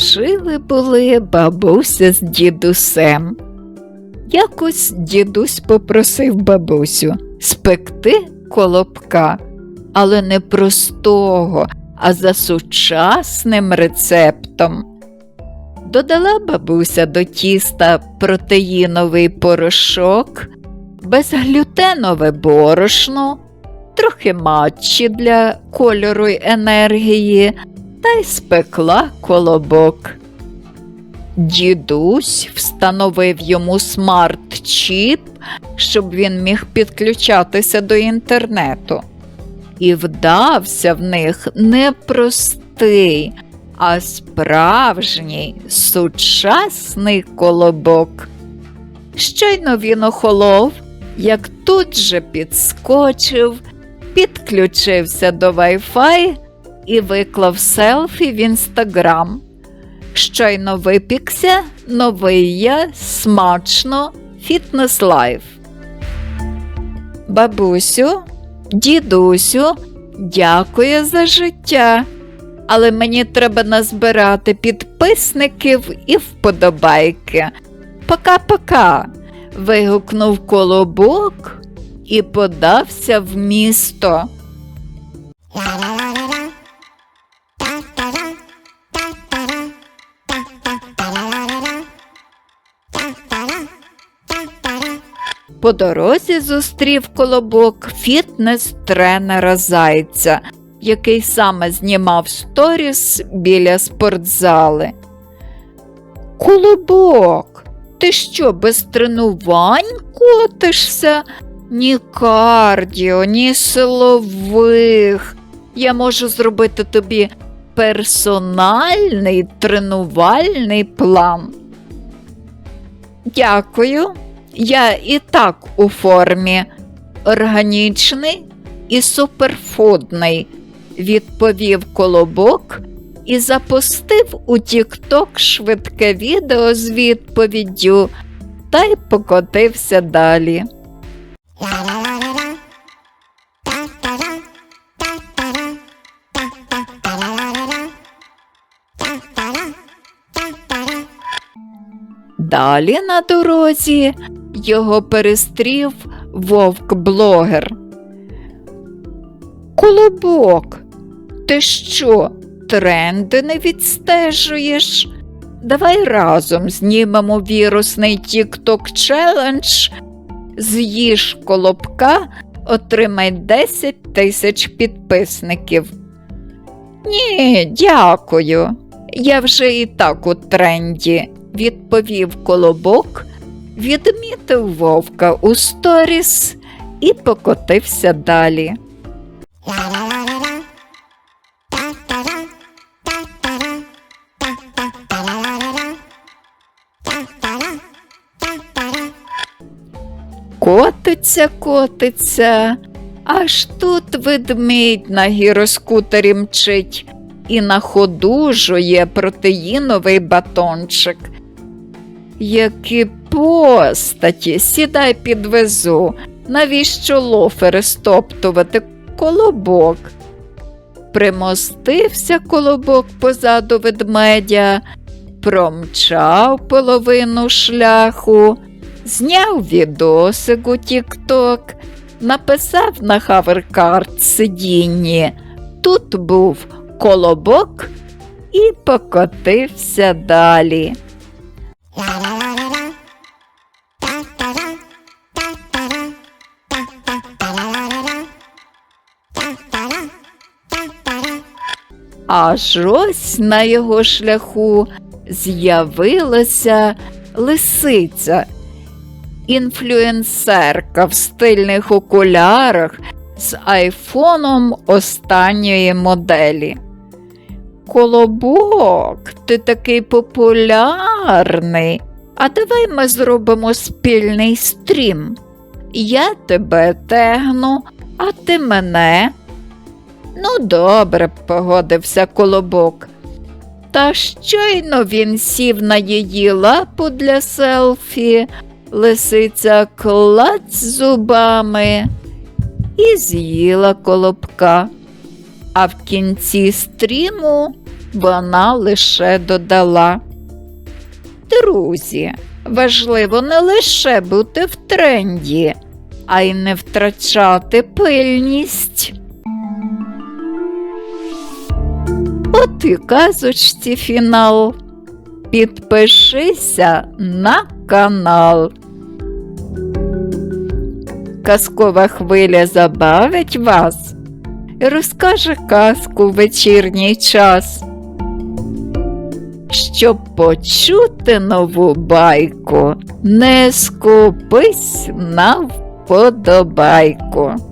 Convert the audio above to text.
Жили були бабуся з дідусем. Якось дідусь попросив бабусю спекти колобка, але не простого, а за сучасним рецептом. Додала бабуся до тіста протеїновий порошок, безглютенове борошно, трохи матчі для кольору й енергії та й спекла колобок. Дідусь встановив йому смарт-чіп, щоб він міг підключатися до інтернету. І вдався в них не простий, а справжній сучасний колобок. Щойно він охолов, як тут же підскочив, підключився до Wi-Fi і виклав селфі в інстаграм. Щойно випікся новий я смачно фітнес лайф. Бабусю, дідусю, дякую за життя. Але мені треба назбирати підписників і вподобайки. Пока-пока. вигукнув колобок і подався в місто. По дорозі зустрів колобок фітнес-тренера Зайця, який саме знімав сторіс біля спортзали. Колобок, ти що, без тренувань котишся? Ні кардіо, ні силових. Я можу зробити тобі персональний тренувальний план. Дякую. Я і так у формі органічний і суперфудний, відповів колобок і запустив у Тікток швидке відео з відповіддю та й покотився далі. Далі на дорозі його перестрів вовк-блогер. Колобок, ти що, тренди не відстежуєш? Давай разом знімемо вірусний TikTok челендж. З'їж колобка, отримай 10 тисяч підписників. Ні, дякую. Я вже і так у тренді, відповів колобок, відмітив вовка у сторіс і покотився далі. Котиться, котиться, аж тут ведмідь на гіроскутері мчить і на ходу жує протеїновий батончик. Які постаті, сідай підвезу, навіщо лофери стоптувати колобок? Примостився колобок позаду ведмедя, промчав половину шляху, зняв відосик у Тік-Ток, написав на хаверкарт сидінні. Тут був колобок і покотився далі. Аж ось на його шляху з'явилася лисиця, інфлюенсерка в стильних окулярах з айфоном останньої моделі. Колобок, ти такий популярний. А давай ми зробимо спільний стрім. Я тебе тегну, а ти мене. Ну, добре, погодився колобок. Та щойно він сів на її лапу для селфі, лисиця клац зубами і з'їла колобка. А в кінці стріму Вона лише додала. Друзі, важливо не лише бути в тренді, а й не втрачати пильність. От і казочці фінал. Підпишися на канал. Казкова хвиля забавить вас і розкаже казку в вечірній час. Щоб почути нову байку, не скупись на вподобайку.